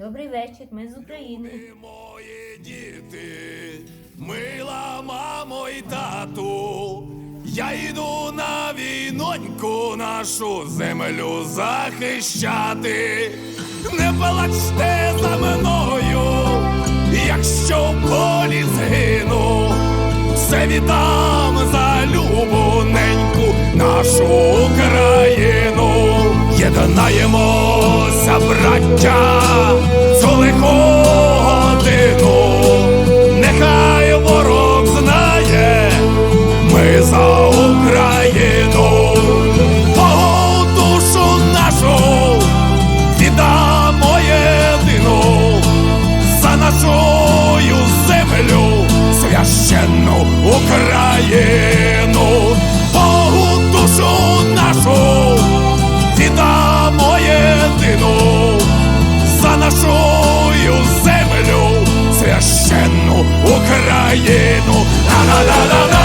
Добрий вечір, ми з України. Мої діти, мила мамо і тату, я йду на війноньку нашу землю захищати. Не плачте за мною, якщо в полі згину, все віддам за любоненьку нашу Україну. Єднаємося, браття, цю лиху годину, нехай ворог знає, ми за Україну, Богу душу нашу віддамо єдину. За нашу землю, священну Україну, Україну. Ла-ла-ла-ла-лай,